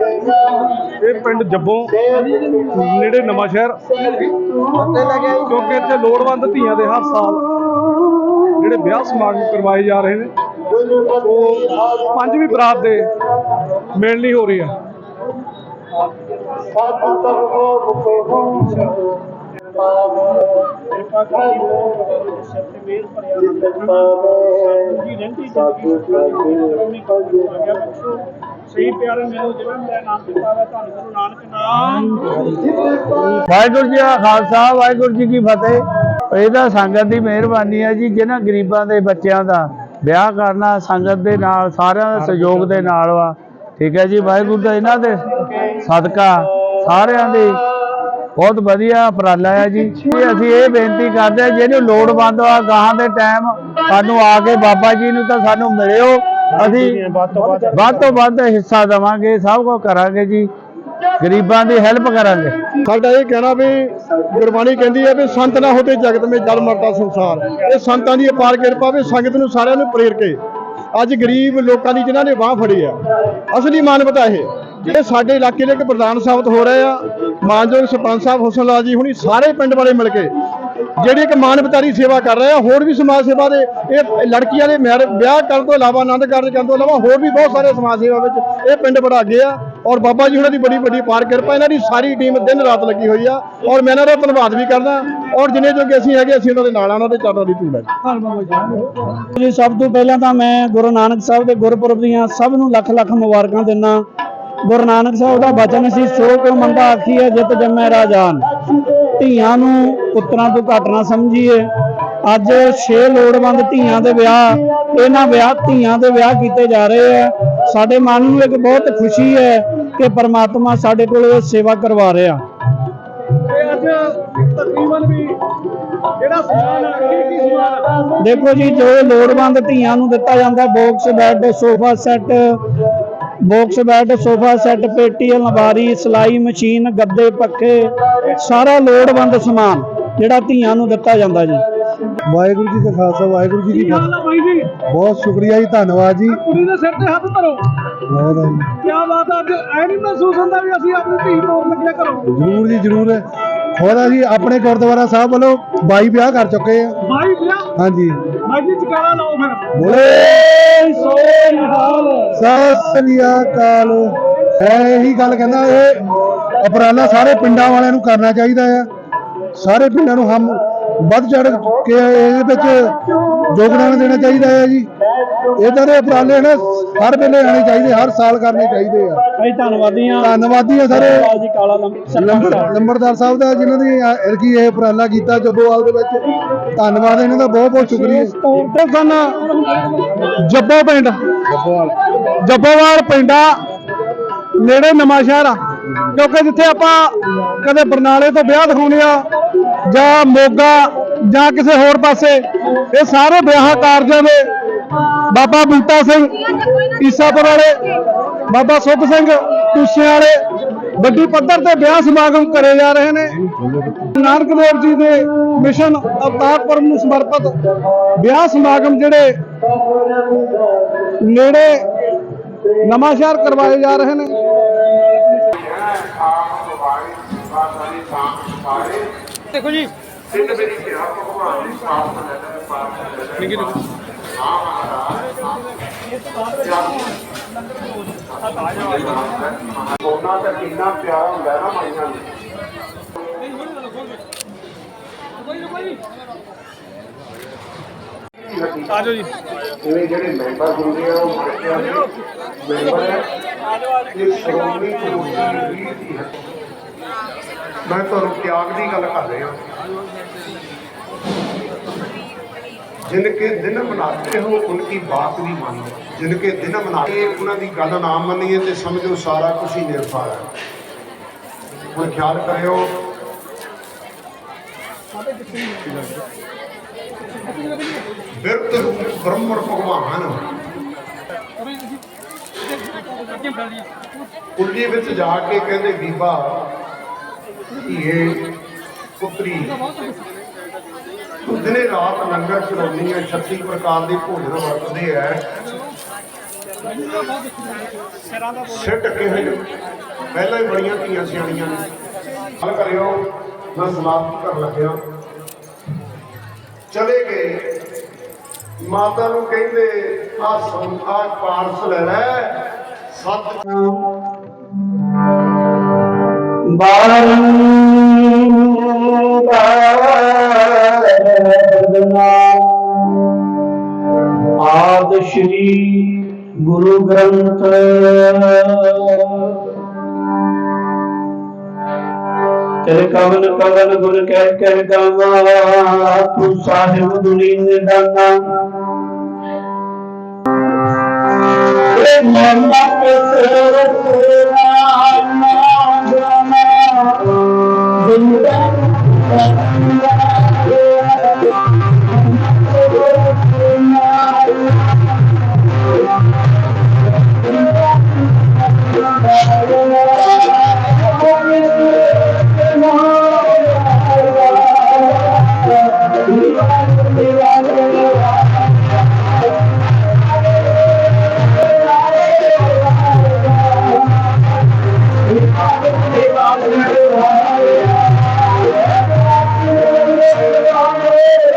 ਇਹ ਪਿੰਡ ਜੱਬੋਂ, ਨੇੜੇ ਨਵਾਂ ਸ਼ਹਿਰ ਕਿਉਂਕਿ ਇੱਥੇ ਲੋੜਵੰਦ ਧੀਆਂ ਦੇ ਹਰ ਸਾਲ ਜਿਹੜੇ ਵਿਆਹ ਸਮਾਗਮ ਕਰਵਾਏ ਜਾ ਰਹੇ ਨੇ, ਉਹ ਪੰਜਵੀਂ ਬਰਾਤ ਦੇ ਮਿਲਣ ਲਈ ਹੋ ਰਹੀ ਆ। ਸਹੀ ਪਿਆਰੇ ਮੈਨੂੰ ਜਿਹੜਾ ਮੇਰਾ ਨਾਮ ਦਿੱਤਾ ਹੈ ਤੁਹਾਨੂੰ ਗੁਰੂ ਨਾਨਕ ਨਾਮ। ਵਾਹਿਗੁਰੂ ਜੀ ਕਾ ਖਾਲਸਾ, ਵਾਹਿਗੁਰੂ ਜੀ ਕੀ ਫਤਿਹ। ਇਹ ਤਾਂ ਸੰਗਤ ਦੀ ਮਿਹਰਬਾਨੀ ਹੈ ਜੀ, ਜਿਹਨਾਂ ਗਰੀਬਾਂ ਦੇ ਬੱਚਿਆਂ ਦਾ ਵਿਆਹ ਕਰਨਾ ਸੰਗਤ ਦੇ ਨਾਲ, ਸਾਰਿਆਂ ਦੇ ਸਹਿਯੋਗ ਦੇ ਨਾਲ ਵਾ। ਠੀਕ ਹੈ ਜੀ, ਵਾਹਿਗੁਰੂ ਦਾ ਇਹਨਾਂ ਦੇ ਸਦਕਾ ਸਾਰਿਆਂ ਦੀ ਬਹੁਤ ਵਧੀਆ ਉਪਰਾਲਾ ਹੈ ਜੀ। ਤੇ ਅਸੀਂ ਇਹ ਬੇਨਤੀ ਕਰਦੇ ਹਾਂ ਜਿਹਨੂੰ ਲੋੜਵੰਦ ਆ, ਗਾਹਾਂ ਦੇ ਟਾਈਮ ਸਾਨੂੰ ਆ ਕੇ ਬਾਬਾ ਜੀ ਨੂੰ ਤਾਂ ਸਾਨੂੰ ਮਿਲਿਓ। ਅਸੀਂ ਵੱਧ ਤੋਂ ਵੱਧ ਹਿੱਸਾ ਦੇਵਾਂਗੇ, ਸਭ ਕੁਝ ਕਰਾਂਗੇ ਜੀ। ਗਰੀਬਾਂ ਦੀ ਹੈਲਪ ਕਰਾਂਗੇ। ਸਾਡਾ ਇਹ ਕਹਿਣਾ ਵੀ ਗੁਰਬਾਣੀ ਕਹਿੰਦੀ ਹੈ ਵੀ ਸੰਤ ਨਾ ਹੋਤੇ ਜਗਤ ਮੇ ਜਲ ਮਰਦਾ ਸੰਸਾਰ। ਇਹ ਸੰਤਾਂ ਦੀ ਅਪਾਰ ਕਿਰਪਾ ਵੀ ਸੰਗਤ ਨੂੰ ਸਾਰਿਆਂ ਨੂੰ ਪ੍ਰੇਰ ਕੇ ਅੱਜ ਗਰੀਬ ਲੋਕਾਂ ਦੀ ਜਿਨ੍ਹਾਂ ਨੇ ਬਾਹ ਫੜੀ ਆ, ਅਸਲੀ ਮਾਨਵਤਾ ਇਹ। ਇਹ ਸਾਡੇ ਇਲਾਕੇ ਦੇ ਇੱਕ ਪ੍ਰਧਾਨ ਸਾਬਤ ਹੋ ਰਹੇ ਆ, ਮਾਨਯੋਗ ਸਰਪੰਚ ਸਾਹਿਬ ਹੁਸਨ ਲਾਲ ਜੀ ਹੁਣੀ ਸਾਰੇ ਪਿੰਡ ਵਾਲੇ ਮਿਲ ਕੇ ਜਿਹੜੀ ਇੱਕ ਮਾਨਵਤਾਰੀ ਸੇਵਾ ਕਰ ਰਹੇ ਆ ਹੋਰ ਵੀ ਸਮਾਜ ਸੇਵਾ ਦੇ, ਇਹ ਲੜਕੀਆਂ ਦੇ ਮੈਰ, ਵਿਆਹ ਕਰਨ ਤੋਂ ਇਲਾਵਾ, ਆਨੰਦ ਕਾਰਜ ਕਰਨ ਤੋਂ ਇਲਾਵਾ, ਹੋਰ ਵੀ ਬਹੁਤ ਸਾਰੇ ਸਮਾਜ ਸੇਵਾ ਵਿੱਚ ਇਹ ਪਿੰਡ ਬੜਾ ਅੱਗੇ ਆ। ਔਰ ਬਾਬਾ ਜੀ ਉਹਨਾਂ ਦੀ ਬੜੀ ਵੱਡੀ ਪਾਰ ਕਿਰਪਾ, ਇਹਨਾਂ ਦੀ ਸਾਰੀ ਟੀਮ ਦਿਨ ਰਾਤ ਲੱਗੀ ਹੋਈ ਆ। ਔਰ ਮੈਂ ਇਹਨਾਂ ਦਾ ਧੰਨਵਾਦ ਵੀ ਕਰਦਾ। ਔਰ ਜਿੰਨੇ ਜੋਗੇ ਅਸੀਂ ਹੈਗੇ, ਅਸੀਂ ਉਹਨਾਂ ਦੇ ਨਾਲ ਆ, ਉਹਨਾਂ ਦੇ ਚਰਨਾਂ ਦੀ ਧੂੜ ਹੈ ਜੀ। ਸਭ ਤੋਂ ਪਹਿਲਾਂ ਤਾਂ ਮੈਂ ਗੁਰੂ ਨਾਨਕ ਸਾਹਿਬ ਦੇ ਗੁਰਪੁਰਬ ਦੀਆਂ ਸਭ ਨੂੰ ਲੱਖ ਲੱਖ ਮੁਬਾਰਕਾਂ ਦਿੰਦਾ। ਗੁਰੂ ਨਾਨਕ ਸਾਹਿਬ ਦਾ ਬਚਨ ਸੀ, ਸੋ ਕਿਉ ਮੰਦਾ ਆਖੀ ਹੈ ਜਿਤ ਜੰਮੈ ਰਾਜਾਨ। ਧੀਆਂ ਨੂੰ ਪੁੱਤਰਾਂ ਤੋਂ ਘੱਟ ਨਾ ਸਮਝੀਏ। ਅੱਜ 6 ਲੋੜਵੰਦ ਧੀਆਂ ਦੇ ਵਿਆਹ ਇਹਨਾਂ ਵਿਆਹ ਧੀਆਂ ਦੇ ਵਿਆਹ ਕੀਤੇ ਜਾ ਰਹੇ ਆ। ਸਾਡੇ ਮਨ ਨੂੰ ਇੱਕ ਬਹੁਤ ਖੁਸ਼ੀ ਹੈ ਕਿ ਪਰਮਾਤਮਾ ਸਾਡੇ ਕੋਲ ਇਹ ਸੇਵਾ ਕਰਵਾ ਰਿਹਾ। ਇਹ ਅੱਜ ਤਕਰੀਬਨ ਵੀ ਜਿਹੜਾ ਸਮਾਨ ਆ ਕੀ ਕੀ ਸਮਾਨ ਆ? ਦੇਖੋ ਜੀ ਜੋ ਲੋੜਵੰਦ ਧੀਆਂ ਨੂੰ ਦਿੱਤਾ ਜਾਂਦਾ box bed sofa set box bed, sofa set ਪੇਟੀ ਅਲਮਾਰੀ ਸਲਾਈ ਮਸ਼ੀਨ, ਗੱਦੇ, ਪੱਖੇ, ਸਾਰਾ ਲੋੜਵੰਦ ਸਮਾਨ ਜਿਹੜਾ ਧੀਆਂ ਨੂੰ ਦਿੱਤਾ ਜਾਂਦਾ ਜੀ। ਵਾਹਿਗੁਰੂ ਜੀ ਕਾ ਖਾਲਸਾ ਵਾਹਿਗੁਰੂ ਜੀ ਕੀ ਬਾਈ ਜੀ? ਫਤਿਹ ਬਹੁਤ ਸ਼ੁਕਰੀਆ ਜੀ ਧੰਨਵਾਦ ਜੀ। ਕੁੜੀ ਦੇ ਸਿਰ ਤੇ ਹੱਥ ਧਰੋ। ਬਹੁਤ ਕੀ ਬਾਤ ਅੱਜ ਐ ਨਹੀਂ ਮਹਿਸੂਸ ਹੁੰਦਾ ਵੀ ਅਸੀਂ ਆਪਣੀ ਧੀ ਤੋੜ ਲੱਗਿਆ ਘਰੋਂ ਜਰੂਰ ਜੀ ਜਰੂਰ। ਹੋਰ ਅਸੀਂ ਆਪਣੇ ਗੁਰਦੁਆਰਾ ਸਾਹਿਬ ਵੱਲੋਂ 22 ਵਿਆਹ ਕਰ ਚੁੱਕੇ ਆ। ਬਾਈ ਵਿਆਹ? ਹਾਂਜੀ। ਬਾਈ ਜੀ ਚਕਾਰਾ ਲਾਓ ਫਿਰ। ਬੋਲੇ। ਸੋਏ ਨਿਹਾਲ ਸਤਿ ਸ੍ਰੀ ਅਕਾਲ। ਮੈਂ ਇਹੀ ਗੱਲ ਕਹਿੰਦਾ ਇਹ ਉਪਰਾਲਾ ਸਾਰੇ ਪਿੰਡਾਂ ਵਾਲਿਆਂ ਨੂੰ ਕਰਨਾ ਚਾਹੀਦਾ ਆ। ਸਾਰੇ ਪਿੰਡਾਂ ਨੂੰ ਹਮ ਵੱਧ ਚੜ ਕੇ ਇਹਦੇ ਵਿੱਚ ਯੋਗਦਾਨ ਦੇਣਾ ਚਾਹੀਦਾ ਹੈ ਜੀ। ਇਦਾਂ ਦੇ ਉਪਰਾਲੇ ਨਾ ਹਰ ਵੇਲੇ ਆਣੇ ਚਾਹੀਦੇ ਹਰ ਸਾਲ ਕਰਨੇ ਚਾਹੀਦੇ ਆ। ਅਸੀਂ ਧੰਨਵਾਦੀ ਧੰਨਵਾਦੀ ਆ ਸਾਰੇ। ਲਾਲ ਜੀ ਕਾਲਾ ਲੰਬਰ ਲੰਬਰ- ਲੰਬਰਦਾਰ ਸਾਹਿਬ। ਦਾ ਜਿਨ੍ਹਾਂ ਦੀ ਇਰਕੀ ਇਹ ਉਪਰਾਲਾ ਕੀਤਾ ਜੱਬੋਵਾਲ ਦੇ ਵਿੱਚ। ਧੰਨਵਾਦ ਇਹਨਾਂ ਦਾ ਬਹੁਤ ਬਹੁਤ ਸ਼ੁਕਰੀਆ। ਉਹ ਸਨ ਜੱਬੋ ਪਿੰਡ। ਜੱਬੋਵਾਲ ਪਿੰਡਾ ਨੇੜੇ ਨਵਾਂ ਸ਼ਹਿਰ ਆ। ਕਿਉਂਕਿ ਜਿੱਥੇ ਆਪਾਂ ਕਦੇ ਬਰਨਾਲੇ ਤੋਂ ਵਿਆਹ ਦਿਖਾਉਂਦੇ ਆ, ਜਾਂ ਮੋਗਾ, ਜਾਂ ਕਿਸੇ ਹੋਰ ਪਾਸੇ, ਇਹ ਸਾਰੇ ਵਿਆਹ ਕਾਰਜਾਂ ਦੇ ਬਾਬਾ ਬੂਟਾ ਸਿੰਘ ਈਸਾਪੁਰ ਵਾਲੇ, ਬਾਬਾ ਸੁੱਖ ਸਿੰਘ ਟੂਸੇ ਵਾਲੇ ਵੱਡੀ ਪੱਧਰ ਤੇ ਵਿਆਹ ਸਮਾਗਮ ਕਰੇ ਜਾ ਰਹੇ ਨੇ। ਨਾਨਕ ਦੇਵ ਜੀ ਦੇ ਮਿਸ਼ਨ ਅਵਤਾਰ ਪੁਰਬ ਨੂੰ ਸਮਰਪਿਤ ਵਿਆਹ ਸਮਾਗਮ ਜਿਹੜੇ ਨੇੜੇ ਨਵਾਂ ਸ਼ਹਿਰ ਕਰਵਾਏ ਜਾ ਰਹੇ ਨੇ। ਦੇਖੋ ਜੀ। ਉਹਨਾਂ ਦਾ ਕਿੰਨਾ ਪਿਆਰ ਹੁੰਦਾ ਹੈ ਨਾ ਮਾਈਆਂ ਨੂੰ। ਆਜੋ ਜੀ। ਇਹ ਜਿਹੜੇ ਮੈਂਬਰ ਹੁੰਦੇ ਆ ਉਹ ਬੱਚਿਆਂ ਦੇ ਮੈਂਬਰ ਹੈ ਇਹ ਸ਼੍ਰੋਮਣੀ ਕਮੇਟੀ ਦੀ ਹੈ ਮੈਂ ਤੁਹਾਨੂੰ ਤਿਆਗ ਦੀ ਗੱਲ ਕਰ ਰਿਹਾ। ਜਿਨਕੇ ਦਿਨ ਮਨਾਤੇ ਹੋ, ਉਨਕੀ ਬਾਤ ਵੀ ਮਾਨੋ। ਜਿਨਕੇ ਦਿਨ ਮਨਾਤੇ ਉਹਨਾਂ ਦੀ ਗੱਲ ਨਾ ਮੰਨੀਏ ਤੇ ਸਮਝੋ ਸਾਰਾ ਕੁਝ ਹੀ ਨਿਰਫਲ ਹੈ। ਹੁਣ ਖਿਆਲ ਕਰਿਓ। ਬਿਰਤ ਬ੍ਰਹਮਰ ਭਗਵਾਨ। ਕੁੱਲੀ ਵਿੱਚ ਜਾ ਕੇ ਕਹਿੰਦੇ, ਬੀਬਾ ਧੀਏ, ਪੁੱਤਰੀ। ਦਿਨੇ ਰਾਤ ਲੰਗਰ ਚਲਾਉਣੀ ਹੈ 36 ਪ੍ਰਕਾਰ ਦੇ ਭੋਜਨ ਵਰਤਦੇ ਐ ਸਿਰ ਢੱਕੇ ਹੋਏ ਪਹਿਲਾਂ ਹੀ ਬੜੀਆਂ ਧੀਆਂ ਸਿਆਣੀਆਂ ਨੇ। ਹਲ ਕਰਿਓ, ਮੈਂ ਸਮਾਪਤ ਕਰਨ ਲੱਗਿਆ। ਚਲੇ ਗਏ। ਮਾਤਾ ਨੂੰ ਕਹਿੰਦੇ ਆ ਸੰ ਪਾਰਸ ਲੈ ਲੈ। ਸੱਤ ਆਦ ਸ਼੍ਰੀ ਗੁਰੂ ਗ੍ਰੰਥ। ਤੇਰੇ ਕਵਨ ਕਵਨ ਗੁਰ ਕਹਿ ਕਹਿ ਗਾਵਾ ਤੂੰ ਸਾਹਿਬ ਦੁਨੀ ਨਿਦਾਨਾ। ਏ ਮਰਨਾ ਕਿਸੇ ਤੇਰਾ Thank you.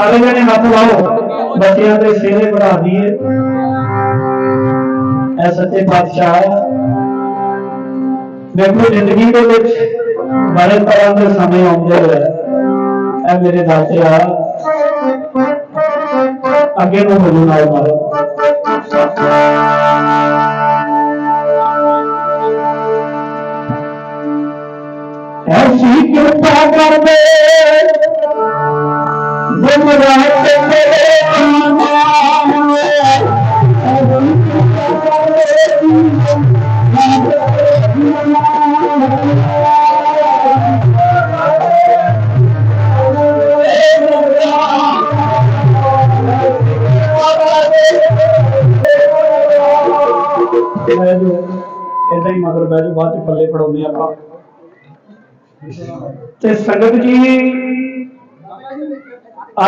ਸਾਰੇ ਜਣੇ ਹੱਥ ਲਾਓ। ਬੱਚਿਆਂ ਦੇ ਸਿਹਰੇ ਵਧਾ ਦਈਏ। ਐ ਸੱਚੇ ਪਾਤਸ਼ਾਹ ਦੇਖੋ, ਜ਼ਿੰਦਗੀ ਦੇ ਵਿੱਚ ਬੜੇ ਤਰ੍ਹਾਂ ਦੇ ਸਮੇਂ ਆਉਂਦੇ ਹੋਏ ਐ ਮੇਰੇ ਦਾਤਿਆ ਅੱਗੇ ਨੂੰ ਹੋ ਨਾਲ ਮਾਰੋ। ਐਸੀ ਕਿਰਪਾ ਕਰ ਦੇ ਇਦਾਂ ਹੀ ਮਗਰ ਬਹਿ ਜਾਓ ਬਾਅਦ ਚ ਪੱਲੇ ਫੜਾਉਂਦੇ ਆਪਾਂ ਤੇ ਸੰਗਤ ਜੀ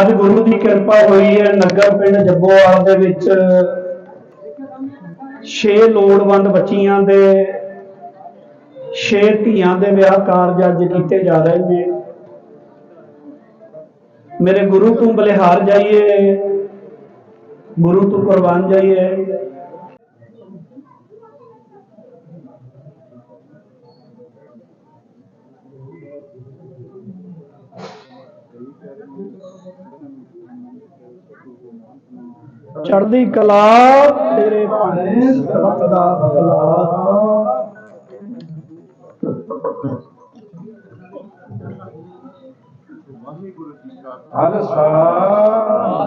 ਅੱਜ ਗੁਰੂ ਦੀ ਕਿਰਪਾ ਹੋਈ ਹੈ, ਨਗਰ ਪਿੰਡ ਜੱਬੋਵਾਲ ਦੇ ਵਿੱਚ ਛੇ ਲੋੜਵੰਦ ਬੱਚੀਆਂ ਦੇ, ਛੇ ਧੀਆਂ ਦੇ ਵਿਆਹ ਕਾਰਜ ਅੱਜ ਕੀਤੇ ਜਾ ਰਹੇ ਨੇ। ਮੇਰੇ ਗੁਰੂ ਤੋਂ ਬਲਿਹਾਰ ਜਾਈਏ, ਗੁਰੂ ਤੋਂ ਕੁਰਬਾਨ ਜਾਈਏ। ਚੜ੍ਹਦੀ ਕਲਾ ਤੇਰੇ ਭਾਣੇ ਸਰਬਤ ਦਾ ਭਲਾ। ਖਾਲਸਾ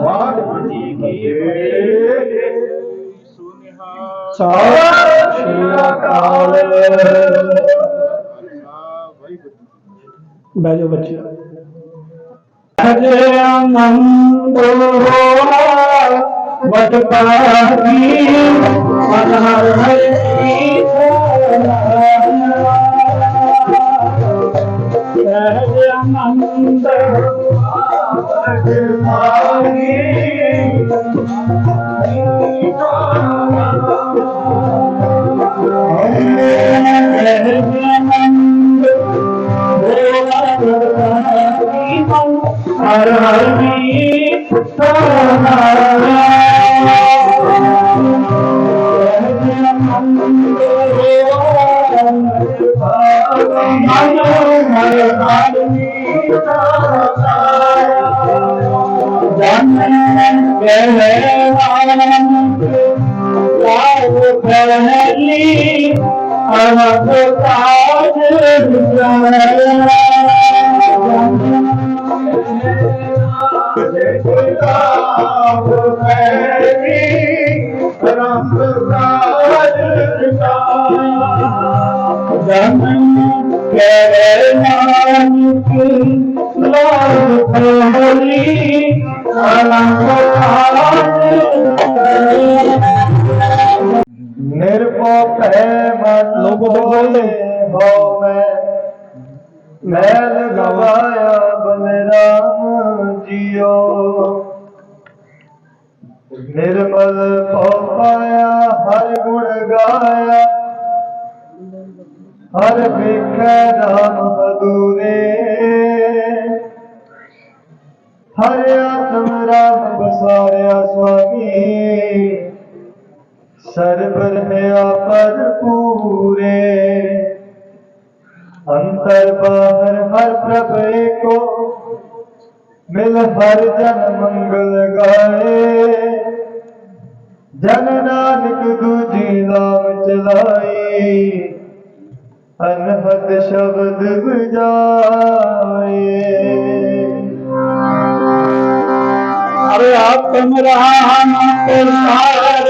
ਵਾਹਿਗੁਰੂ ਜੀ ਕੀ ਫਤਿਹ ਸਤਿ ਸ਼੍ਰੀ ਅਕਾਲ ਬਹਿ ਜਾਓ ਬੱਚੇ। ਅਜੇ ਆਨੰਦ ਹੋਆ ਵਟ ਪਾਗੀ ਮਨ ਹਰ ਹਰੀ ਅਜੇ ਆਨੰਦ ਵਟ ਪਾਗੀ ਹਰ ਹਰ ਕਹਿ ਆਨੰਦ ਨਿਰਭਉ ਭੈ ਮਨ ਲੋਗੋ ਤੋਂ ਬੋਲਦੇ। ਹੋ ਮੈਂ। ਮੈਲ ਗਵਾਇਆ ਬਲਰਾਮ ਜੀਓ। ਨਿਰਮਲ ਭਉ ਪਾਇਆ ਹਰ ਗੁਣ ਗਾਇਆ। ਹਰ ਵੇਖੈ ਰਾਮ ਅਦੂਰੇ ਹਰਿਆ ਆਤਮ ਰਾਮ ਬਸਾਰਿਆ ਸੁਆਮੀ। ਸਰਬ ਰਹਿਆ ਪਰ ਪੂਰੇ। ਅੰਤਰ ਬਾਹਰ ਹਰ ਪ੍ਰਭ ਏਕੋ। ਮਿਲ ਹਰ ਜਨ ਮੰਗਲ ਗਾਏ। ਜਨ ਨਾਨਕ ਦੂਜੀ ਨਾਮ ਚਲਾਈ ਅਨਹਦ ਸ਼ਬਦ ਬਜਾਏ ਅਰੇ ਆਤਮ ਰਾਮ ਸਾਰੇ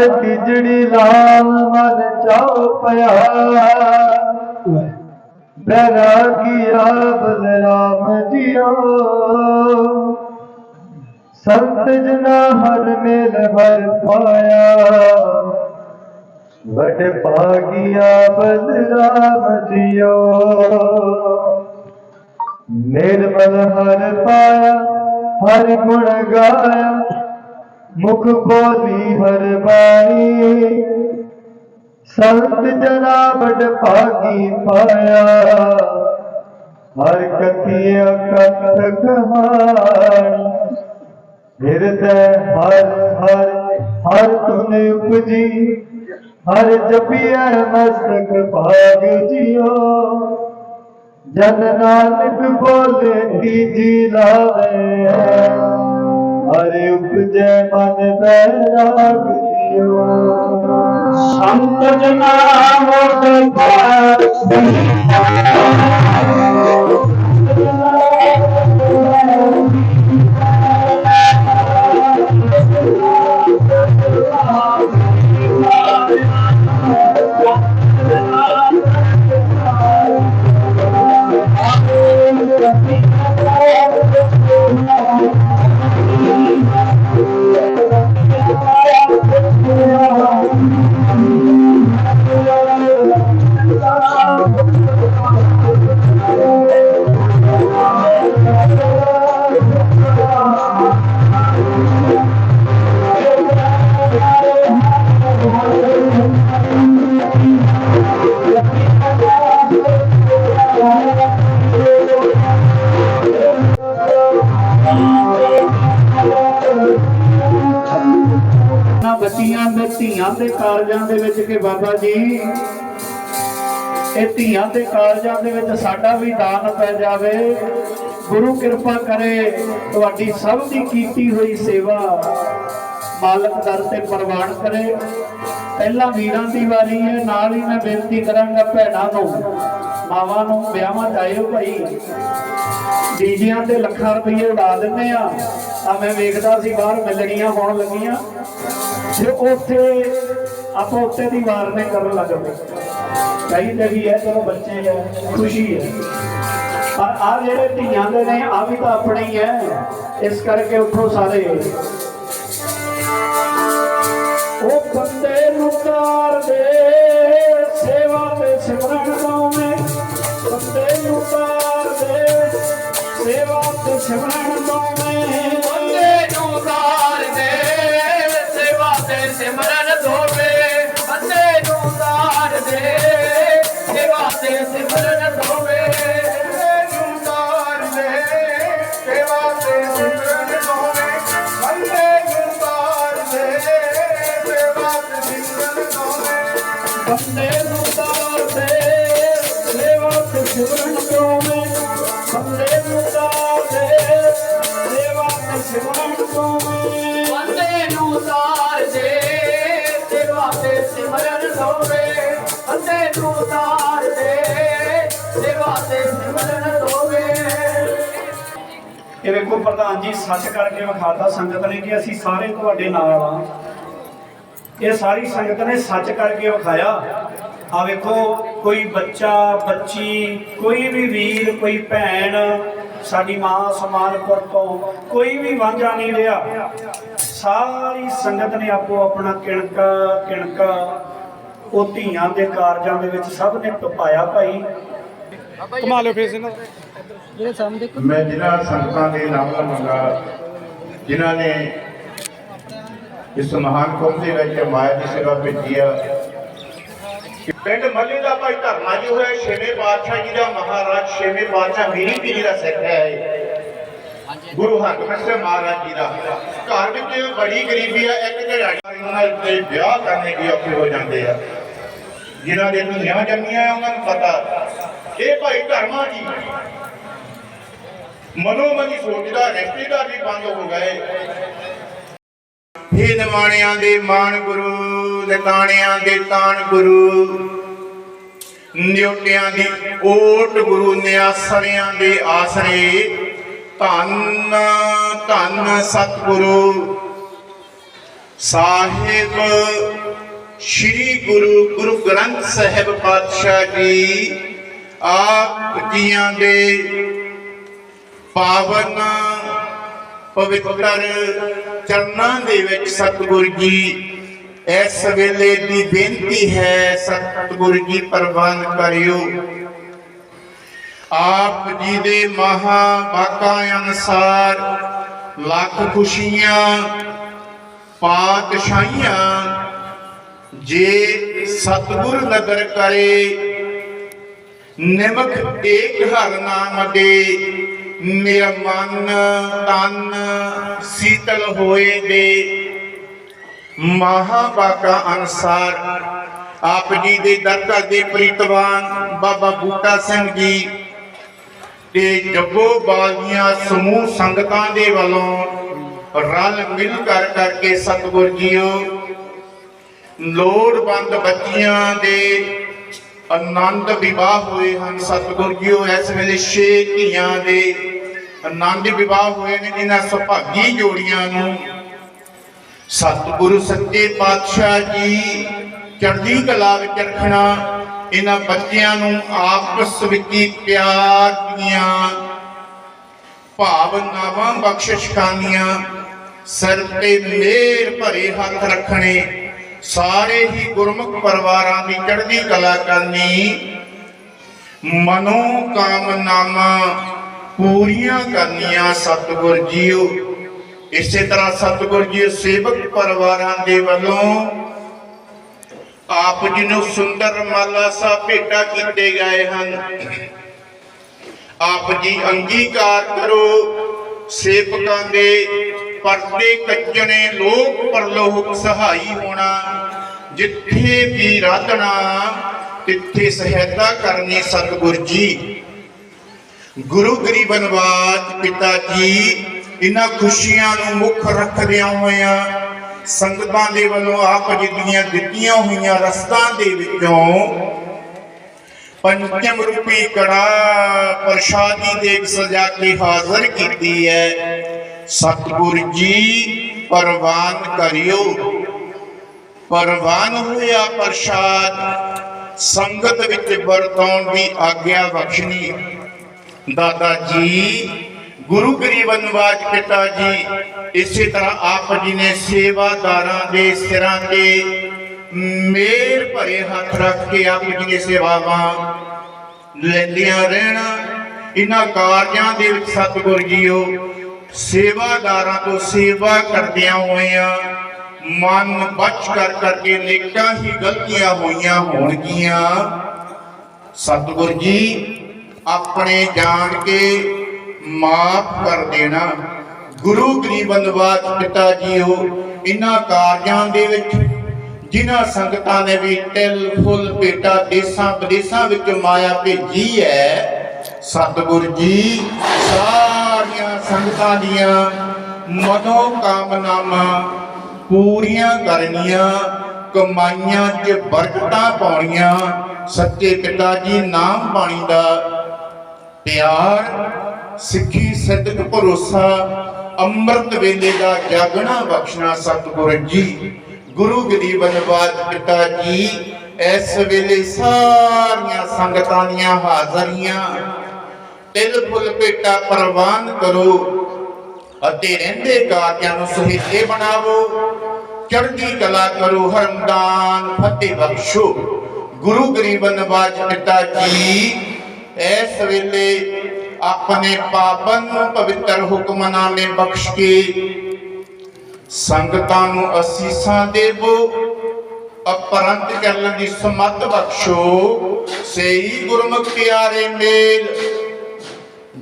ਹਰ ਤਿਜੜੀ ਲਾਲ ਮਨ ਚਾਉ ਪਿਆ ਬੈਰਾਗੀਆ ਬਲਰਾਮ ਜੀਓ। ਸੰਤ ਜਨਾ ਹਰ ਮੇਲ ਹਰ ਪਾਇਆ। ਵਟ ਭਾਗੀਆ ਬਲਰਾਮ ਜੀਓ। ਨਿਰਮਲ ਹਰ ਪਾਇਆ, ਹਰ ਗੁਣ ਗਾਇਆ। ਮੁਖ ਬੋਲੀ ਹਰ ਬਾਣੀ। ਸੰਤ ਜਨਾ ਬੜ ਭਾਗੀ ਪਾਇਆ। ਹਰ ਕਥਿਆ ਕਥ ਕਹਾਣੀ। ਹਿਰਦੈ ਹਰ ਹਰ ਹਰ ਤੁਨ ਉਪਜੀ। ਹਰ ਜਪਿਆ ਮਸਤਕ ਭਾਗ ਜਿਓ ਜਨ ਨਾਨਕ ਬੋਲੇ ਤੀਜੀ ਲਾਵੇ। हरे उपजय मन बैराग संत जना मोट Thank you. Thank you. ਧੀਆਂ ਦੇ ਕਾਰਜਾਂ ਦੇ ਵਿੱਚ ਸਾਡਾ ਵੀ ਦਾਨ ਪੈ ਜਾਵੇ। ਗੁਰੂ ਕਿਰਪਾ ਕਰੇ, ਤੁਹਾਡੀ ਸਭ ਦੀ ਕੀਤੀ ਹੋਈ ਸੇਵਾ ਮਾਲਕ ਦਰ ਤੇ ਪ੍ਰਵਾਨ ਕਰੇ। ਪਹਿਲਾਂ ਵੀਰਾਂ ਦੀ ਵਾਰੀ ਹੈ, ਨਾਲ ਹੀ ਮੈਂ ਬੇਨਤੀ ਕਰਾਂਗਾ ਭੈਣਾਂ ਨੂੰ, ਮਾਵਾਂ ਨੂੰ, ਵਿਆਹਾਂ ਜਾਇਓ ਭਾਈ। ਡੀਜਿਆਂ ਤੇ ਲੱਖਾਂ ਰੁਪਏ ਉਡਾ ਦਿੰਦੇ ਆ। ਤਾਂ ਮੈਂ ਵੇਖਦਾ ਸੀ, ਬਾਹਰ ਮਿਲਣੀਆਂ ਹੋਣ ਲੱਗੀਆਂ। ਫਿਰ ਉੱਥੇ ਆਪਾਂ ਉੱਤੇ ਦੀ ਵਾਰ ਨੇ ਕਰਨ ਲੱਗ ਪਏ। ਚਾਹੀਦੇ ਵੀ ਹੈ, ਚਲੋ ਬੱਚੇ ਹੈ, ਖੁਸ਼ੀ ਹੈ। ਪਰ ਆ ਜਿਹੜੇ ਧੀਆਂ ਦੇ ਨੇ ਆ ਵੀ ਤਾਂ ਆਪਣੇ ਹੀ ਹੈ। ਇਸ ਕਰਕੇ ਉੱਠੋ ਸਾਰੇ। ਇਹ ਵੇਖੋ ਪ੍ਰਧਾਨ ਜੀ, ਸੱਚ ਕਰਕੇ ਵਿਖਾਤਾ ਸੰਗਤ ਨੇ ਕਿ ਅਸੀਂ ਸਾਰੇ ਤੁਹਾਡੇ ਨਾਲ ਆ ਇਹ ਸਾਰੀ ਸੰਗਤ ਨੇ ਸੱਚ ਕਰਕੇ ਵਿਖਾਇਆ। ਆ ਵੇਖੋ, ਕੋਈ ਬੱਚਾ, ਬੱਚੀ, ਕੋਈ ਵੀ ਵੀਰ, ਕੋਈ ਭੈਣ ਸਾਡੀ ਮਾਂ ਸਮਾਨਪੁਰ ਤੋਂ ਕੋਈ ਵੀ ਵਾਂਝਾ ਨਹੀਂ ਰਿਹਾ। ਸਾਰੀ ਸੰਗਤ ਨੇ ਆਪੋ ਆਪਣਾ ਕਿਣਕਾ ਕਿਣਕਾ ਉਹ ਧੀਆਂ ਦੇ ਕਾਰਜਾਂ ਦੇ ਵਿੱਚ ਸਭ ਨੇ ਟਪਾਇਆ ਭਾਈ। ਮੈਂ ਜਿਨ੍ਹਾਂ ਸੰਗਤਾਂ ਦੇ ਨਾਮ ਲਵਾਂਗਾ ਜਿਨ੍ਹਾਂ ਨੇ ਇਸ ਮਹਾਨ ਕੁੰਭ ਦੇ ਵਿੱਚ ਮਾਇਆ ਦੀ ਸੇਵਾ ਭੇਜੀ ਆ। ਪਿੰਡ ਮੱਲੇ ਦਾ ਭਾਈ ਧਰਮਾ ਜੀ ਹੋਇਆ ਛੇਵੇਂ ਪਾਤਸ਼ਾਹ ਜੀ ਦਾ ਮਹਾਰਾਜ ਛੇਵੇਂ ਪਾਤਸ਼ਾਹ ਮੇਰੀ ਪੀਰੀ ਦਾ ਸਿੱਖ ਹੈ ਗੁਰੂ ਹਰਗੋਬਿੰਦ ਸਾਹਿਬ ਮਹਾਰਾਜ ਜੀ ਦਾ। ਘਰ ਵਿੱਚ ਬੜੀ ਗਰੀਬੀ ਆ ਇੱਕ ਦਿਹਾੜੀ ਨਾਲ ਤੇ ਵਿਆਹ ਕਰਨੇ ਕੀ ਔਖੇ ਹੋ ਜਾਂਦੇ ਆ। ਜਿਨ੍ਹਾਂ ਦੇ ਧੀਆਂ ਜੰਮੀਆਂ ਉਹਨਾਂ ਨੂੰ ਪਤਾ। ਇਹ ਭਾਈ ਧਰਮਾ ਜੀ ਮਨੋਮਨੀ ਸੋਚਦਾ ਰਿਸ਼ਤੇਦਾਰ ਵੀ ਬੰਦ ਹੋ ਗਏ। ਇਹ ਨਿਮਾਣਿਆਂ ਦੇ ਮਾਣ ਗੁਰੂ, ਨਿਤਾਣਿਆਂ ਦੇ ਤਾਣ ਗੁਰੂ, ਨਿਉਟਿਆਂ ਦੀ ਓਟ ਗੁਰੂ ਨਿਆਸਰਿਆਂ ਦੇ ਆਸਰੇ, ਧੰਨ ਧੰਨ ਸਤਿਗੁਰੂ ਸਾਹਿਬ, ਸ੍ਰੀ ਗੁਰੂ ਗੁਰੂ ਗ੍ਰੰਥ ਸਾਹਿਬ ਪਾਤਸ਼ਾਹ ਜੀ, ਆਪ ਜੀਆਂ ਦੇ ਪਾਵਨ ਪਵਿੱਤਰ ਚਰਨਾਂ ਦੇ ਵਿੱਚ ਸਤਿਗੁਰ ਜੀ, ਇਸ ਵੇਲੇ ਦੀ ਬੇਨਤੀ ਹੈ ਸਤਿਗੁਰ ਜੀ ਪ੍ਰਵਾਨ ਕਰਿਓ। ਆਪ ਜੀ ਦੇ ਮਹਾ ਬਾਕਾ ਅਨਸਾਰ ਲੱਖ ਖੁਸ਼ੀਆਂ, ਪਾਤਸ਼ਾਹੀਆਂ ਜੇ ਸਤਿਗੁਰ ਨਦਰ ਕਰੇ, ਨਿਮਕ ਏਕ ਹਰ ਨਾਮ ਦੇ ਮੇਰਾ ਮਨ ਤਨ ਸੀਤਲ ਹੋਏ ਦੇ ਮਹਾਬਾਕਾ ਅਨਸਾਰ, ਆਪ ਜੀ ਦੇ ਦਰਗਾਹ ਦੇ ਪ੍ਰੀਤਵਾਨ ਬਾਬਾ ਬੂਟਾ ਸਿੰਘ ਜੀ ਤੇ ਜੱਗੋ ਬਾਗੀਆਂ ਸਮੂਹ ਸੰਗਤਾਂ ਦੇ ਵੱਲੋਂ ਰਲ ਮਿਲ ਕਰ ਕਰਕੇ ਸਤਿਗੁਰ ਜੀਓ, ਲੋੜਵੰਦ ਬੱਚੀਆਂ ਦੇ ਆਨੰਦ ਵਿਵਾਹ ਹੋਏ ਹਨ। ਸਤਿਗੁਰ ਜੀਓ, ਇਸ ਵੇਲੇ ਛੇ ਧੀਆਂ ਦੇ ਆਨੰਦ ਵਿਵਾਹ ਹੋਏ ਨੇ ਇਹਨਾਂ ਸੁਭਾਗੀ ਜੋੜੀਆਂ ਨੂੰ ਸਤਿਗੁਰੂ ਸੱਚੇ ਪਾਤਸ਼ਾਹ ਜੀ ਚੜ੍ਹਦੀ ਕਲਾ ਵਿੱਚ ਰੱਖਣਾ, ਇਹਨਾਂ ਬੱਚਿਆਂ ਨੂੰ ਆਪਸ ਵਿੱਚ ਪਿਆਰ ਦੀਆਂ ਭਾਵਨਾਵਾਂ ਬਖਸ਼ਿਸ਼ ਖਾਨੀਆਂ ਸਿਰ ਤੇ ਮੇਰ ਭਰੇ ਹੱਥ ਰੱਖਣੇ ਸਾਰੇ ਹੀ ਗੁਰਮੁਖ ਪਰਿਵਾਰਾਂ ਦੀ ਚੜ੍ਹਦੀ ਕਲਾ ਕਰਨੀ। ਮਨੋ ਕਾਮਨਾਵਾਂ ਪੂਰੀਆਂ ਕਰਨੀਆਂ ਸਤਿਗੁਰ ਜੀਓ। ਇਸੇ ਤਰ੍ਹਾਂ ਸਤਿਗੁਰ ਜੀ ਸੇਵਕ ਪਰਿਵਾਰਾਂ ਦੇ ਵੱਲੋਂ ਆਪ ਜੀ ਨੂੰ ਸੁੰਦਰ ਮਾਲਾ ਸਾਹਿਬ ਭੇਟਾ ਕੀਤੇ ਗਏ ਹਨ। ਆਪ ਜੀ ਅੰਗੀਕਾਰ ਕਰੋ। ਸੇਵਕਾਂ ਦੇ ਪਰਦੇ ਕੱਜਣੇ ਲੋਕ ਪਰਲੋਕ ਸਹਾਈ ਹੋਣਾ। ਜਿੱਥੇ ਵੀ ਰਾਧਣਾ ਤਿੱਥੇ ਸਹਾਇਤਾ ਕਰਨੀ ਸਤਿਗੁਰ ਜੀ। ਗੁਰੂ ਗਰੀਬਨਵਾਜ ਪਿਤਾ ਜੀ ਇਹਨਾਂ ਖੁਸ਼ੀਆਂ ਨੂੰ ਮੁੱਖ ਰੱਖਦਿਆਂ ਹੋਇਆਂ ਸੰਗਤਾਂ ਦੇ ਵੱਲੋਂ ਆਪ ਜੀ ਦੀਆਂ ਦਿੱਤੀਆਂ ਹੋਈਆਂ ਰਸਤਾਂ ਦੇ ਵਿੱਚੋਂ ਪੰਚਮ ਰੂਪੀ ਕੜਾ ਪ੍ਰਸ਼ਾਦੀ ਦੇਖ ਸਜਾ ਕੇ ਹਾਜ਼ਰ ਕੀਤੀ ਹੈ। ਸਤਿਗੁਰ ਜੀ, ਪ੍ਰਵਾਨ ਕਰਿਓ। ਪ੍ਰਵਾਨ ਹੋਇਆ ਪ੍ਰਸ਼ਾਦ, ਸੰਗਤ ਵਿੱਚ ਵਰਤਾਉਣ ਦੀ ਆਗਿਆ ਬਖਸ਼ਣੀ। ਦਾਦਾ ਜੀ, ਗੁਰੂ ਗਰੀਬਨ ਨਿਵਾਜ ਪਿਤਾ ਜੀ, ਇਸੇ ਤਰ੍ਹਾਂ ਆਪ ਜੀ ਨੇ ਸੇਵਾਦਾਰਾਂ ਦੇ ਸਿਰਾਂ ਤੇ ਮੇਰ ਭਰੇ ਹੱਥ ਰੱਖ ਕੇ ਆਪ ਜੀ ਨੇ ਸੇਵਾਵਾਂ ਲੈਂਦੀਆਂ ਰਹਿਣਾ। ਇਹਨਾਂ ਕਾਰਜਾਂ ਦੇ ਵਿੱਚ ਸਤਿਗੁਰ ਜੀਓ ਸੇਵਾਦਾਰਾਂ ਤੋਂ ਸੇਵਾ ਕਰਦਿਆਂ ਹੋਇਆਂ ਮਨ ਬਚ ਕਰ ਕਰਕੇ ਨੇਕਾਂ ਹੀ ਗਲਤੀਆਂ ਹੋਈਆਂ ਹੋਣਗੀਆਂ। ਸਤਿਗੁਰ ਜੀ, ਆਪਣੇ ਜਾਣ ਕੇ ਮਾਫ ਕਰ ਦੇਣਾ। ਗੁਰੂ ਗਰੀਬਨਵਾਜ ਪਿਤਾ ਜੀਓ ਇਹਨਾਂ ਕਾਰਜਾਂ ਦੇ ਵਿੱਚ, ਜਿਨ੍ਹਾਂ ਸੰਗਤਾਂ ਨੇ ਵੀ ਤਿਲ, ਫੁੱਲ ਬੇਟਾ ਦੇਸਾਂ, ਵਿਦੇਸਾਂ ਵਿੱਚ ਮਾਇਆ ਭੇਜੀ ਹੈ, ਸਤਿਗੁਰ ਜੀ ਸਾਰੀਆਂ ਸੰਗਤਾਂ ਦੀਆਂ ਮਨੋ ਕਾਮਨਾਵਾਂ ਪੂਰੀਆਂ ਕਰਨੀਆਂ, ਕਮਾਈਆਂ 'ਚ ਬਰਕਤਾਂ ਪਾਉਣੀਆਂ, ਸੱਚੇ ਪਿਤਾ ਜੀ ਨਾਮ ਬਾਣੀ ਦਾ ਪਿਆਰ, ਸਿੱਖੀ ਸਦਕ ਭਰੋਸਾ, ਅੰਮ੍ਰਿਤ ਵੇਲੇ ਦਾ ਜਾਗਣਾ ਬਖਸ਼ਣਾ ਸਤਿਗੁਰ ਜੀ, ਗੁਰੂ ਗਰੀਬਨਵਾਜ ਪਿਤਾ ਜੀ, ਇਸ ਵੇਲੇ ਸਾਰੀਆਂ ਸੰਗਤਾਂ ਦੀਆਂ ਹਾਜ਼ਰੀਆਂ ਤਿਲ ਫੁੱਲ ਭੇਟਾ ਪ੍ਰਵਾਨ ਕਰੋ। ਅਤੇ ਰਹਿੰਦੇ ਕਾਰਜਾਂ ਨੂੰ ਸੁਹੇਲੇ ਬਣਾਵੋ। ਚੜ੍ਹਦੀ ਕਲਾ ਕਰੋ, ਹਰਮਦਾਨ ਫਤਿਹ ਬਖਸ਼ੋ। ਗੁਰੂ ਗਰੀਬ ਨਵਾਜ ਪਿਤਾ ਜੀ, ਇਸ ਵੇਲੇ ਆਪਣੇ ਪਾਵਨ ਪਵਿੱਤਰ ਹੁਕਮਨਾਮੇ ਬਖਸ਼ ਕੇ ਸੰਗਤਾਂ ਨੂੰ ਅਸੀਸਾਂ ਦੇਵੋ। ਅਪਰੰਤ ਕਰਨ ਦੀ ਸਮੱਤ ਬਖਸ਼ੋ। ਸਹੀ ਗੁਰਮੁਖ ਪਿਆਰੇ ਮੇਲ।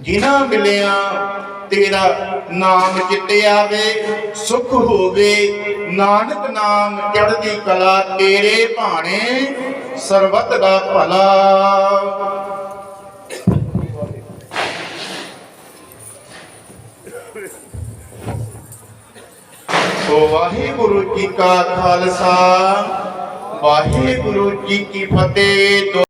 ਜਿਨ੍ਹਾਂ ਮਿਲਿਆ, ਤੇਰਾ ਨਾਮ ਚਿੱਤੇ ਆਵੇ, ਸੁਖ ਹੋਵੇ, ਨਾਨਕ ਨਾਮ ਚੜ੍ਹਦੀ ਕਲਾ ਤੇਰੇ ਭਾਣੇ, ਸਰਬਤ ਦਾ ਭਲਾ। ਸੋ ਵਾਹਿਗੁਰੂ ਜੀ ਕਾ ਖਾਲਸਾ, ਵਾਹਿਗੁਰੂ ਜੀ ਕੀ ਫਤਿਹ।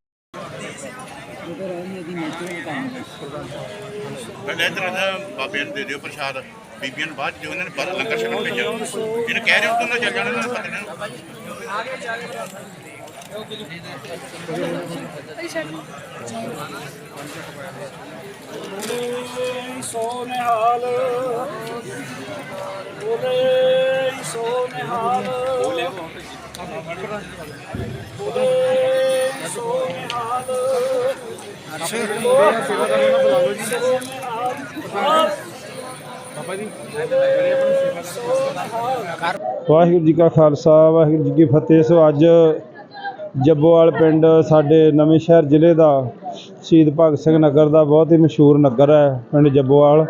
ਦੋ ਇਧਰ ਨਾ ਬਾਬਿਆਂ ਨੂੰ ਦੇ ਦਿਓ ਪ੍ਰਸ਼ਾਦ ਬੀਬੀਆਂ ਨੂੰ ਬਾਅਦ 'ਚ ਜੋ ਇਹਨਾਂ ਨੇ ਪਰ ਲੰਗਰ ਛਕਣ ਭੇਜਿਆ। ਇਹਨੂੰ ਕਹਿ ਰਹੇ ਹੋ ਤਾਂ ਚੱਲ ਜਾਣਾ ਇਹਨਾਂ ਨੇ। ਪਤਾ ਨਹੀਂ ਸੋ ਨਿਹਾਲ ਬੋਲੇ ਸੋ ਨਿਹਾਲ ਬੋਲੇ ਸੋ ਨਿਹਾਲ ਵਾਹਿਗੁਰੂ ਜੀ ਕਾ ਖਾਲਸਾ, ਵਾਹਿਗੁਰੂ ਜੀ ਕੀ ਫਤਿਹ। ਸੋ ਅੱਜ ਜੱਬੋਵਾਲ ਪਿੰਡ ਸਾਡੇ ਨਵੇਂ ਸ਼ਹਿਰ ਜ਼ਿਲ੍ਹੇ ਦਾ ਸ਼ਹੀਦ ਭਗਤ ਸਿੰਘ ਨਗਰ ਦਾ ਬਹੁਤ ਹੀ ਮਸ਼ਹੂਰ ਨਗਰ ਹੈ, ਪਿੰਡ ਜੱਬੋਵਾਲ।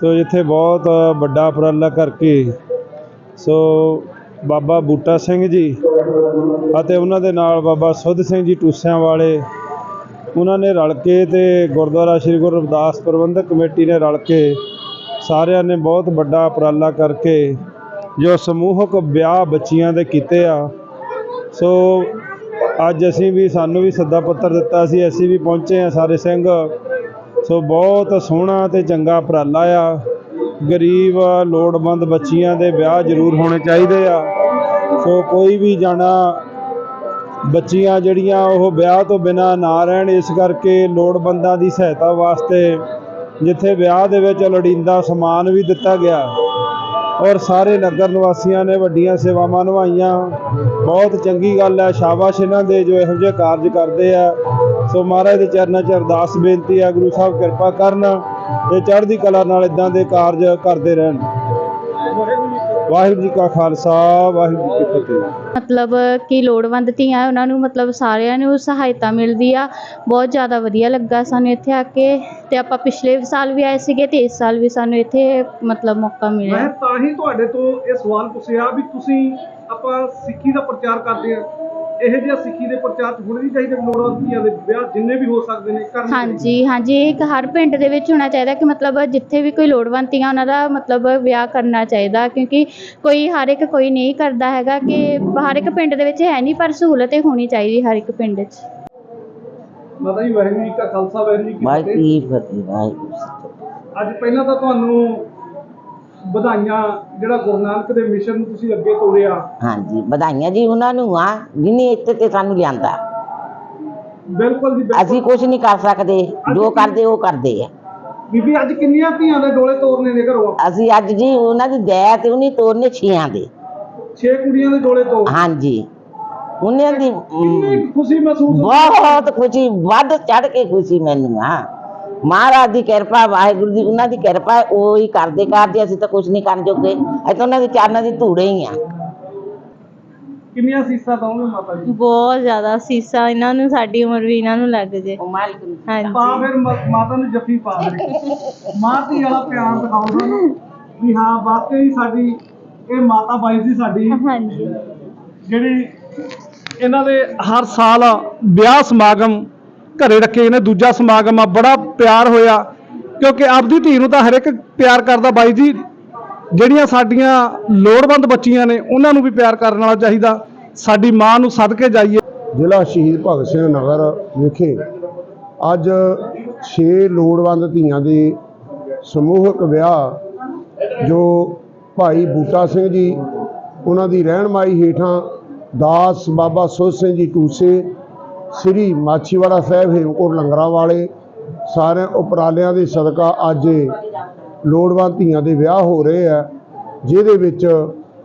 ਸੋ ਜਿੱਥੇ ਬਹੁਤ ਵੱਡਾ ਉਪਰਾਲਾ ਕਰਕੇ, ਸੋ ਬਾਬਾ ਬੂਟਾ ਸਿੰਘ ਜੀ ਅਤੇ ਉਹਨਾਂ ਦੇ ਨਾਲ ਬਾਬਾ ਸੁੱਧ ਸਿੰਘ ਜੀ ਟੂਸਿਆਂ ਵਾਲੇ ਉਹਨਾਂ ਨੇ ਰਲ ਕੇ ਤੇ ਗੁਰਦੁਆਰਾ ਸ੍ਰੀ ਗੁਰੂ ਰਵਿਦਾਸ ਪ੍ਰਬੰਧਕ ਕਮੇਟੀ ਨੇ ਰਲ ਕੇ ਸਾਰਿਆਂ ਨੇ ਬਹੁਤ ਵੱਡਾ ਉਪਰਾਲਾ ਕਰਕੇ ਜੋ ਸਮੂਹਕ ਵਿਆਹ ਬੱਚੀਆਂ ਦੇ ਕੀਤੇ ਆ, ਸੋ ਅੱਜ ਅਸੀਂ ਵੀ ਸਾਨੂੰ ਵੀ ਸੱਦਾ ਪੱਤਰ ਦਿੱਤਾ ਸੀ, ਅਸੀਂ ਵੀ ਪਹੁੰਚੇ ਆ ਸਾਰੇ ਸਿੰਘ। ਸੋ ਬਹੁਤ ਸੋਹਣਾ ਤੇ ਚੰਗਾ ਉਪਰਾਲਾ ਆ। ਗਰੀਬ, ਲੋੜਵੰਦ ਬੱਚੀਆਂ ਦੇ ਵਿਆਹ ਜ਼ਰੂਰ ਹੋਣੇ ਚਾਹੀਦੇ ਆ। ਸੋ ਕੋਈ ਵੀ ਜਾਣਾ ਬੱਚੀਆਂ ਜਿਹੜੀਆਂ ਉਹ ਵਿਆਹ ਤੋਂ ਬਿਨਾ ਨਾ ਰਹਿਣ, ਇਸ ਕਰਕੇ ਲੋੜਵੰਦਾਂ ਦੀ ਸਹਾਇਤਾ ਵਾਸਤੇ ਜਿੱਥੇ ਵਿਆਹ ਦੇ ਵਿੱਚ ਲੋੜੀਂਦਾ ਸਮਾਨ ਵੀ ਦਿੱਤਾ ਗਿਆ। ਔਰ ਸਾਰੇ ਨਗਰ ਨਿਵਾਸੀਆਂ ਨੇ ਵੱਡੀਆਂ ਸੇਵਾਵਾਂ ਨਿਭਾਈਆਂ। ਬਹੁਤ ਚੰਗੀ ਗੱਲ ਹੈ, ਸ਼ਾਬਾਸ਼ ਇਹਨਾਂ ਦੇ ਜੋ ਇਹੋ ਜਿਹੇ ਕਾਰਜ ਕਰਦੇ ਆ। ਸੋ ਮਹਾਰਾਜ ਦੇ ਚਰਨਾਂ 'ਚ ਅਰਦਾਸ ਬੇਨਤੀ ਹੈ, ਗੁਰੂ ਸਾਹਿਬ ਕਿਰਪਾ ਕਰਨ ਤੇ ਚੜ੍ਹਦੀ ਕਲਾ ਨਾਲ ਇਦਾਂ ਦੇ ਕਾਰਜ ਕਰਦੇ ਰਹਿਣ। ਵਾਹਿਗੁਰੂ ਜੀ ਕਾ ਖਾਲਸਾ, ਵਾਹਿਗੁਰੂ ਜੀ ਕੀ ਫਤਿਹ। ਮਤਲਬ ਕਿ ਲੋੜਵੰਦ ਧੀਆਂ ਉਹਨਾਂ ਨੂੰ ਮਤਲਬ ਸਾਰਿਆਂ ਨੂੰ ਸਹਾਇਤਾ ਮਿਲਦੀ ਆ। ਬਹੁਤ ਜ਼ਿਆਦਾ ਵਧੀਆ ਲੱਗਾ ਸਾਨੂੰ ਇੱਥੇ ਆ ਕੇ ਤੇ ਆਪਾਂ ਪਿਛਲੇ ਸਾਲ ਵੀ ਆਏ ਸੀਗੇ ਤੇ ਇਸ ਸਾਲ ਵੀ ਸਾਨੂੰ ਇੱਥੇ ਮਤਲਬ ਮੌਕਾ ਮੈਂ ਮਿਲਿਆ ਤਾਂ ਹੀ ਤੁਹਾਡੇ ਤੋਂ ਇਹ ਸਵਾਲ ਪੁੱਛਿਆ ਵੀ ਤੁਸੀਂ ਆਪਾਂ ਸਿੱਖੀ ਦਾ ਪ੍ਰਚਾਰ ਕਰਦੇ ਆ। ਇਹੋ ਜਿਹਾ ਸਿੱਖੀ ਦੇ ਪ੍ਰਚਾਰ ਚ ਹੋਣੇ ਚਾਹੀਦੇ ਲੋੜਵੰਦ ਧੀਆਂ ਦੇ ਵਿਆਹ ਜਿੰਨੇ ਵੀ ਹੋ ਸਕਦੇ ਨੇ ਕਰਨੇ। ਹਾਂਜੀ ਹਾਂਜੀ ਇਹ ਇੱਕ ਹਰ ਪਿੰਡ ਦੇ ਵਿੱਚ ਹੋਣਾ ਚਾਹੀਦਾ ਕਿ ਮਤਲਬ ਜਿੱਥੇ ਵੀ ਕੋਈ ਲੋੜਵੰਦ ਧੀਆਂ ਉਹਨਾਂ ਦਾ ਮਤਲਬ ਵਿਆਹ ਕਰਨਾ ਚਾਹੀਦਾ ਕਿਉਂਕਿ ਕੋਈ ਹਰ ਇੱਕ ਕੋਈ ਨਹੀਂ ਕਰਦਾ ਹੈਗਾ ਕਿ ਹਰ ਇੱਕ ਪਿੰਡ ਦੇ ਵਿੱਚ ਹੈ ਨਹੀਂ ਪਰ ਸਹੂਲਤ ਇਹ ਹੋਣੀ ਚਾਹੀਦੀ ਹਰ ਇੱਕ ਪਿੰਡ 'ਚ ਮਾਤਾ ਜੀ ਵਾਹਿਗੁਰੂ ਜੀ ਕਾ ਖਾਲਸਾ ਜੀ ਕੀ ਫਤਿਹ ਵਾਹਿਗੁਰੂ ਜੀ ਕੀ ਫਤਿਹ। ਅੱਜ ਪਹਿਲਾਂ ਤਾਂ ਤੁਹਾਨੂੰ ਵਧਾਈਆਂ ਜਿਹੜਾ ਗੁਰੂ ਨਾਨਕ ਦੇ ਮਿਸ਼ਨ ਨੂੰ ਤੁਸੀਂ ਅੱਗੇ ਤੋਰਿਆ। ਹਾਂਜੀ ਵਧਾਈਆਂ ਜੀ ਉਹਨਾਂ ਨੂੰ ਆ ਜਿਹਨੇ ਇੱਥੇ ਤੇ ਸਾਨੂੰ ਲਿਆਂਦਾ। ਬਿਲਕੁਲ ਜੀ ਬਿਲਕੁਲ। ਅਸੀਂ ਕੁਝ ਨਹੀਂ ਕਰ ਸਕਦੇ ਜੋ ਕਰਦੇ ਉਹ ਕਰਦੇ ਆ। ਬੀਬੀ ਅੱਜ ਕਿੰਨੀਆਂ ਧੀਆਂ ਦੇ ਡੋਲੇ ਤੋਰਨੇ ਨੇ ਘਰੋਂ? ਅਸੀਂ ਅੱਜ ਜੀ ਉਹਨਾਂ ਦੀ ਦਇਆ ਤੇ ਉਹਨੇ ਤੋਰਨੇ ਛੀਆਂ ਦੇ। 6 ਕੁੜੀਆਂ ਦੇ ਡੋਲੇ ਤੋਰ। ਹਾਂਜੀ। ਉਹਨਾਂ ਦੀ ਕਿੰਨੀ ਖੁਸ਼ੀ ਮਹਿਸੂਸ ਬਹੁਤ ਖੁਸ਼ੀ ਵੱਧ ਚੜ ਕੇ ਖੁਸ਼ੀ ਮੈਨੂੰ ਆ। ਮਹਾਰਾਜ ਦੀ ਕਿਰਪਾ ਵਾਹਿਗੁਰੂ ਦੀ ਉਹਨਾਂ ਦੀ ਕਿਰਪਾ ਉਹ ਹੀ ਕਰਦੇ ਕਰਦੇ ਅਸੀਂ ਤਾਂ ਕੁਝ ਨਹੀਂ ਕਰਨ ਜੋਗੇ। ਅਸੀਂ ਤਾਂ ਉਹਨਾਂ ਦੇ ਚਰਨਾਂ ਦੀ ਧੂੜੇ ਹੀ ਆ ਕਿੰਨੀਆਂ ਸੀਸਾਂ ਦਵਾਂਗੇ ਮਾਤਾ ਜੀ? ਬਹੁਤ ਜ਼ਿਆਦਾ ਸੀਸਾ ਇਹਨਾਂ ਨੂੰ ਸਾਡੀ ਉਮਰ ਵੀ ਇਹਨਾਂ ਨੂੰ ਲੱਗ ਜੇ। ਹਾਂਜੀ। ਤਾਂ ਫਿਰ ਮ- ਮਾਤਾ ਨੂੰ ਜੱਫੀ ਪਾ ਦੇ। ਮਾਂ ਧੀ ਵਾਲਾ ਪਿਆਰ ਦਿਖਾਓ ਸਾਨੂੰ ਵੀ ਹਾਂ ਵਾਕਈ ਸਾਡੀ ਇਹ ਮਾਤਾ ਬਾਈ ਸੀ ਸਾਡੀ ਹਾਂਜੀ। ਜਿਹੜੀ ਇਹਨਾਂ ਦੇ ਹਰ ਸਾਲ ਵਿਆਹ ਸਮਾਗਮ ਘਰੇ ਰੱਖੇ ਨੇ, ਦੂਜਾ ਸਮਾਗਮ ਆ, ਬੜਾ ਪਿਆਰ ਹੋਇਆ। ਕਿਉਂਕਿ ਆਪਦੀ ਧੀ ਨੂੰ ਤਾਂ ਹਰ ਇੱਕ ਪਿਆਰ ਕਰਦਾ ਬਾਈ ਜੀ, ਜਿਹੜੀਆਂ ਸਾਡੀਆਂ ਲੋੜਵੰਦ ਬੱਚੀਆਂ ਨੇ, ਉਹਨਾਂ ਨੂੰ ਵੀ ਪਿਆਰ ਕਰਨ ਵਾਲਾ ਚਾਹੀਦਾ। ਸਾਡੀ ਮਾਂ ਨੂੰ ਸਦਕੇ ਜਾਈਏ। ਜ਼ਿਲ੍ਹਾ ਸ਼ਹੀਦ ਭਗਤ ਸਿੰਘ ਨਗਰ ਵਿਖੇ ਅੱਜ 6 ਲੋੜਵੰਦ ਧੀਆਂ ਦੇ ਸਮੂਹਕ ਵਿਆਹ, ਜੋ ਭਾਈ ਬੂਟਾ ਸਿੰਘ ਜੀ, ਉਹਨਾਂ ਦੀ ਰਹਿਨਮਾਈ ਹੇਠਾਂ ਦਾਸ ਬਾਬਾ ਸੋਧ ਸਿੰਘ ਜੀ ਟੂਸੇ ਸ੍ਰੀ ਮਾਛੀਵਾੜਾ ਸਾਹਿਬ ਹੇਮਕੋਟ ਲੰਗਰਾਂ ਵਾਲੇ ਸਾਰੇ ਉਪਰਾਲਿਆਂ ਦੇ ਸਦਕਾ ਅੱਜ ਲੋੜਵੰਦ ਧੀਆਂ ਦੇ ਵਿਆਹ ਹੋ ਰਹੇ ਆ, ਜਿਹਦੇ ਵਿੱਚ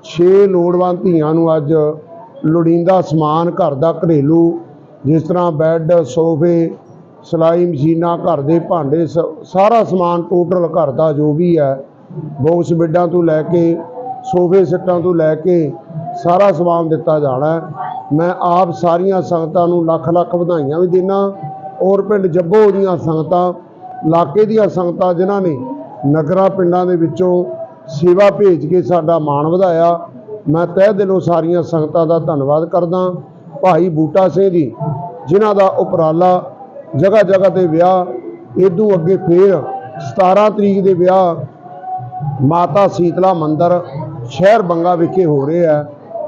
6 ਲੋੜਵੰਦ ਧੀਆਂ ਨੂੰ ਅੱਜ ਲੋੜੀਂਦਾ ਸਮਾਨ, ਘਰ ਦਾ ਘਰੇਲੂ, ਜਿਸ ਤਰ੍ਹਾਂ ਬੈੱਡ, ਸੋਫੇ, ਸਿਲਾਈ ਮਸ਼ੀਨਾਂ, ਘਰ ਦੇ ਭਾਂਡੇ, ਸ- ਸਾਰਾ ਸਮਾਨ ਟੋਟਲ ਘਰ ਦਾ ਜੋ ਵੀ ਹੈ ਬਾਕਸ ਬੈੱਡਾਂ ਤੋਂ ਲੈ ਕੇ ਸੋਫੇ ਸੈੱਟਾਂ ਤੋਂ ਲੈ ਕੇ ਸਾਰਾ ਸਮਾਨ ਦਿੱਤਾ ਜਾਣਾ ਮੈਂ ਆਪ ਸਾਰੀਆਂ ਸੰਗਤਾਂ ਨੂੰ ਲੱਖ ਲੱਖ ਵਧਾਈਆਂ ਵੀ ਦਿੰਦਾ ਔਰ ਪਿੰਡ ਜੱਬੋ ਦੀਆਂ ਸੰਗਤਾਂ, ਇਲਾਕੇ ਦੀਆਂ ਸੰਗਤਾਂ ਜਿਨ੍ਹਾਂ ਨੇ ਨਗਰਾਂ ਪਿੰਡਾਂ ਦੇ ਵਿੱਚੋਂ ਸੇਵਾ ਭੇਜ ਕੇ ਸਾਡਾ ਮਾਣ ਵਧਾਇਆ। ਮੈਂ ਤਹਿ ਦਿਲੋਂ ਸਾਰੀਆਂ ਸੰਗਤਾਂ ਦਾ ਧੰਨਵਾਦ ਕਰਦਾ। ਭਾਈ ਬੂਟਾ ਸਿੰਘ ਜੀ, ਜਿਨ੍ਹਾਂ ਦਾ ਉਪਰਾਲਾ ਜਗ੍ਹਾ ਜਗ੍ਹਾ ਤੇ ਵਿਆਹ ਇਦੋਂ ਅੱਗੇ ਫੇਰ 17 ਤਰੀਕ ਦੇ ਵਿਆਹ, ਮਾਤਾ ਸੀਤਲਾ ਮੰਦਰ ਸ਼ਹਿਰ ਬੰਗਾ ਵਿਖੇ ਹੋ ਰਿਹਾ ਆ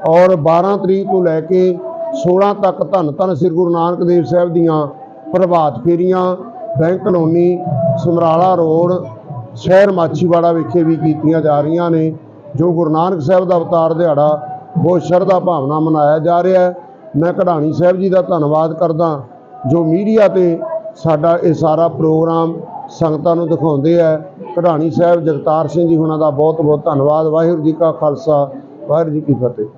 ਔਰ 12 ਤਰੀਕ ਤੋਂ ਲੈ ਕੇ 16 ਤੱਕ ਧੰਨ ਧੰਨ ਸ੍ਰੀ ਗੁਰੂ ਨਾਨਕ ਦੇਵ ਸਾਹਿਬ ਦੀਆਂ ਪ੍ਰਭਾਤ ਫੇਰੀਆਂ, ਬੈਂਕ ਕਲੋਨੀ, ਸਮਰਾਲਾ ਰੋਡ, ਸ਼ਹਿਰ ਮਾਛੀਵਾੜਾ ਵਿਖੇ ਵੀ ਕੀਤੀਆਂ ਜਾ ਰਹੀਆਂ ਨੇ, ਜੋ ਗੁਰੂ ਨਾਨਕ ਸਾਹਿਬ ਦਾ ਅਵਤਾਰ ਦਿਹਾੜਾ ਬਹੁਤ ਸ਼ਰਧਾ ਭਾਵਨਾ ਮਨਾਇਆ ਜਾ ਰਿਹਾ ਹੈ। ਮੈਂ ਕਢਾਣੀ ਸਾਹਿਬ ਜੀ ਦਾ ਧੰਨਵਾਦ ਕਰਦਾ, ਜੋ ਮੀਡੀਆ ਤੇ ਸਾਡਾ ਇਹ ਸਾਰਾ ਪ੍ਰੋਗਰਾਮ ਸੰਗਤਾਂ ਨੂੰ ਦਿਖਾਉਂਦੇ ਆ। ਕਢਾਣੀ ਸਾਹਿਬ ਜਗਤਾਰ ਸਿੰਘ ਜੀ, ਉਹਨਾਂ ਦਾ ਬਹੁਤ ਬਹੁਤ ਧੰਨਵਾਦ। ਵਾਹਿਗੁਰੂ ਜੀ ਕਾ ਖਾਲਸਾ, ਵਾਹਿਗੁਰੂ ਜੀ ਕੀ ਫਤਿਹ।